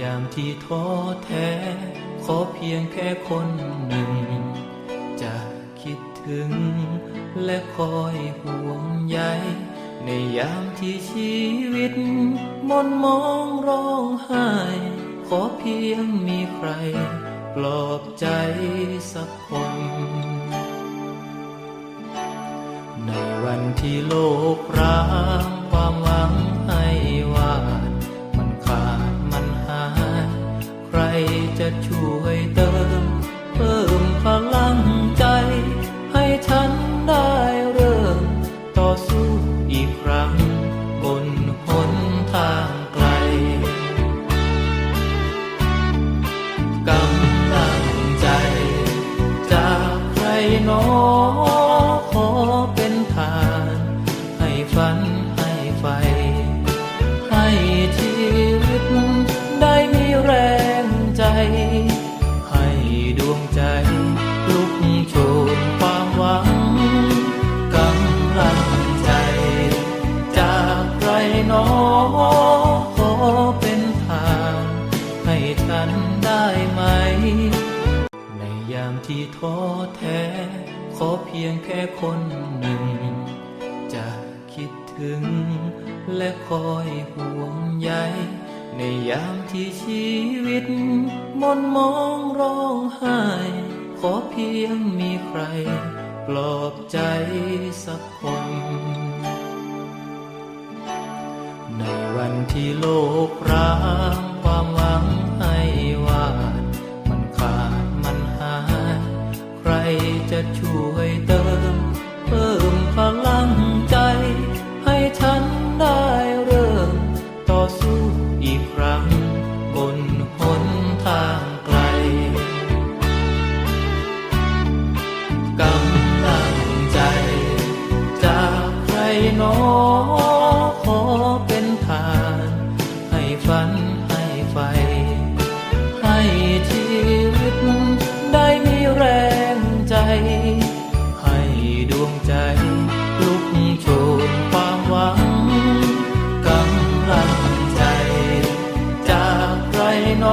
ยามที่ท้อแท้ ขอเพียงแค่คนหนึ่ง จะคิดถึง และคอยห่วงใยในยามที่ชีวิตมนมองร้องไห้ ขอเพียงมีใคร ปลอบใจสักคน ในวันที่โลกร้าง ลังใจ ให้ฉันได้เริ่ม ต่อสู้อีกครั้ง บนหนทางไกลกำลังใจ จากใครน้อ นอขอเป็นทางให้ฉันได้ไหม ในยามที่ท้อแท้ ขอเพียงแค่คนหนึ่ง จะคิดถึง และคอยห่วงใยในยามที่ชีวิตมนมองร้องไห้ ขอเพียงมีใคร ปลอบใจสักคน ที่โลกร้างความหวังให้วาด มันขาดมันหาย ใครจะช่วยเติม เพิ่มพลังใจ ให้ฉันได้เริ่ม ต่อสู้อีกครั้ง บนหนทางไกลกำลังใจ จากใครหนอ